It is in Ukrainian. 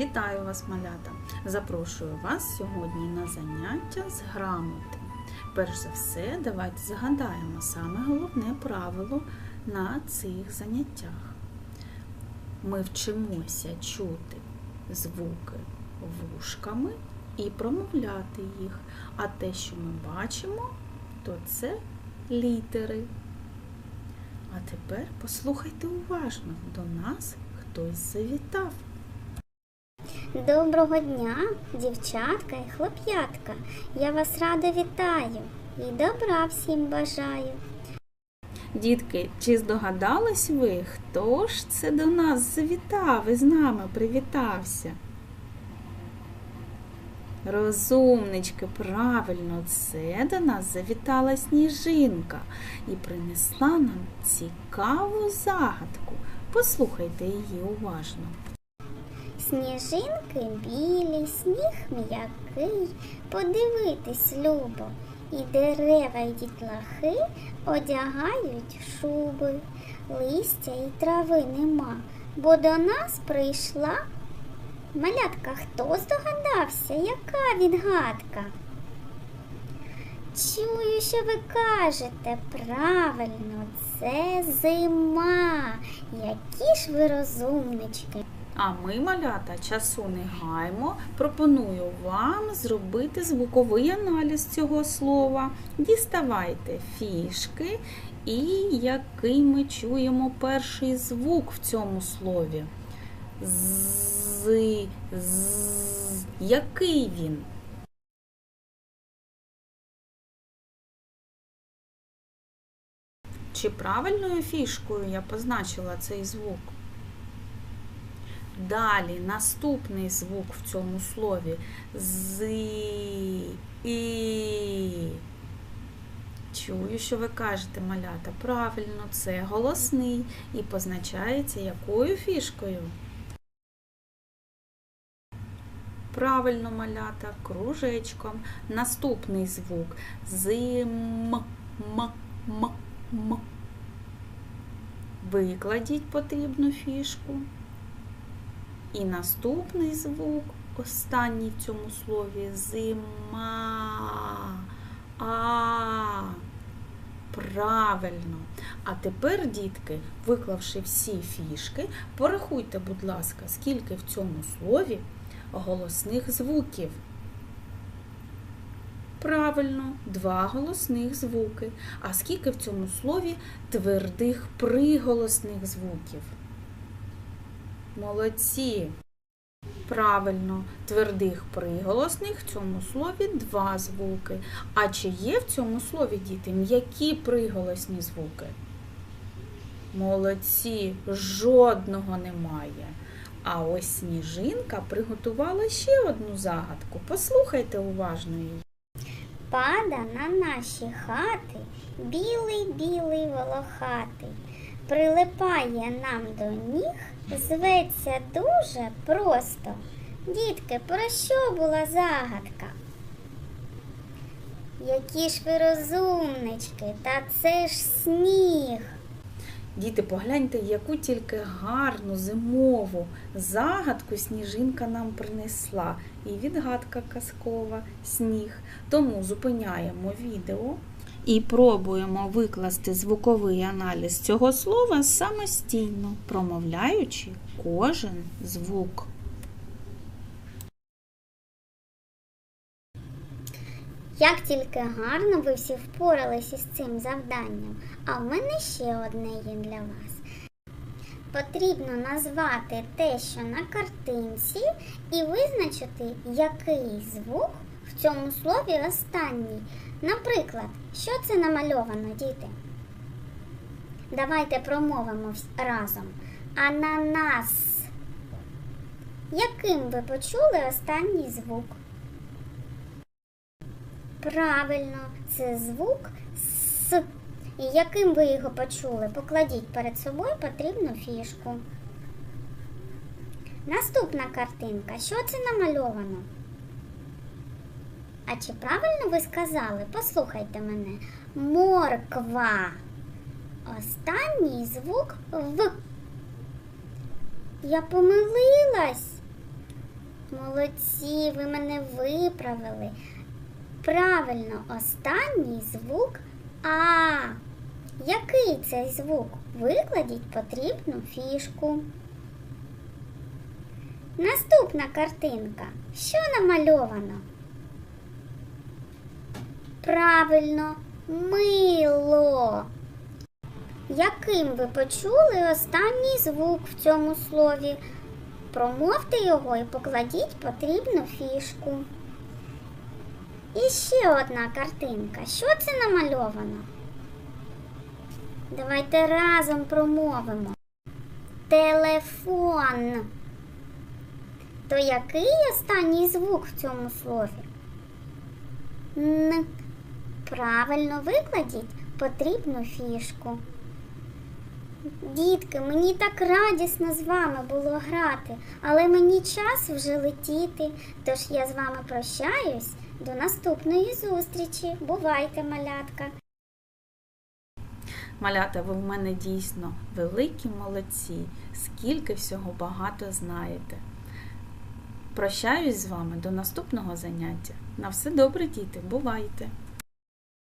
Вітаю вас, малята! Запрошую вас сьогодні на заняття з грамоти. Перш за все, давайте згадаємо саме головне правило на цих заняттях. Ми вчимося чути звуки вушками і промовляти їх. А те, що ми бачимо, то це літери. А тепер послухайте уважно, до нас хтось завітав. Доброго дня, дівчатка і хлоп'ятка. Я вас рада вітаю і добра всім бажаю. Дітки, чи здогадались ви, хто ж це до нас завітав і з нами привітався? Розумнички, правильно, це до нас завітала сніжинка і принесла нам цікаву загадку. Послухайте її уважно. Сніжинки білі, сніг м'який, подивитись любо, і дерева й дітлахи одягають шуби, листя і трави нема, бо до нас прийшла. Малятка, хто здогадався, яка відгадка? Чую, що ви кажете правильно, це зима. Які ж ви розумнички. А ми, малята, часу не гаймо. Пропоную вам зробити звуковий аналіз цього слова. Діставайте фішки і який ми чуємо перший звук в цьому слові. З, з, який він? Чи правильною фішкою я позначила цей звук? Далі наступний звук в цьому слові з і. Чую, що ви кажете, малята. Правильно, це голосний і позначається якою фішкою? Правильно, малята, кружечком. Наступний звук з м, м, м, м. Викладіть потрібну фішку. І наступний звук, останній в цьому слові зима. А. Правильно. А тепер, дітки, виклавши всі фішки, порахуйте, будь ласка, скільки в цьому слові голосних звуків. Правильно, два голосних звуки. А скільки в цьому слові твердих приголосних звуків? Молодці. Правильно, твердих приголосних в цьому слові два звуки. А чи є в цьому слові, діти, м'які приголосні звуки? Молодці, жодного немає. А ось сніжинка приготувала ще одну загадку. Послухайте уважно її. Пада на наші хати білий-білий волохатий, прилипає нам до ніг, зветься дуже просто. Дітки, про що була загадка? Які ж ви розумнички, та це ж сніг. Діти, погляньте, яку тільки гарну зимову загадку сніжинка нам принесла. І відгадка казкова сніг. Тому зупиняємо відео і пробуємо викласти звуковий аналіз цього слова самостійно, промовляючи кожен звук. Як тільки гарно ви всі впоралися з цим завданням, а в мене ще одне є для вас. Потрібно назвати те, що на картинці, і визначити, який звук в цьому слові останній. Наприклад, що це намальовано, діти? Давайте промовимо разом. Ананас. Яким ви почули останній звук? Правильно, це звук С. І яким ви його почули? Покладіть перед собою потрібну фішку. Наступна картинка. Що це намальовано? А чи правильно ви сказали? Послухайте мене. Морква. Останній звук В. Я помилилась. Молодці, ви мене виправили. Правильно, останній звук А. Який цей звук? Викладіть потрібну фішку. Наступна картинка. Що намальовано? Правильно, мило. Яким ви почули останній звук в цьому слові? Промовте його і покладіть потрібну фішку. І ще одна картинка. Що це намальовано? Давайте разом промовимо. Телефон. То який останній звук в цьому слові? Н. Правильно викладіть потрібну фішку. Дітки, мені так радісно з вами було грати, але мені час вже летіти. Тож я з вами прощаюсь. До наступної зустрічі. Бувайте, малятка! Малята, ви в мене дійсно великі молодці, скільки всього багато знаєте. Прощаюсь з вами до наступного заняття. На все добре, діти, бувайте!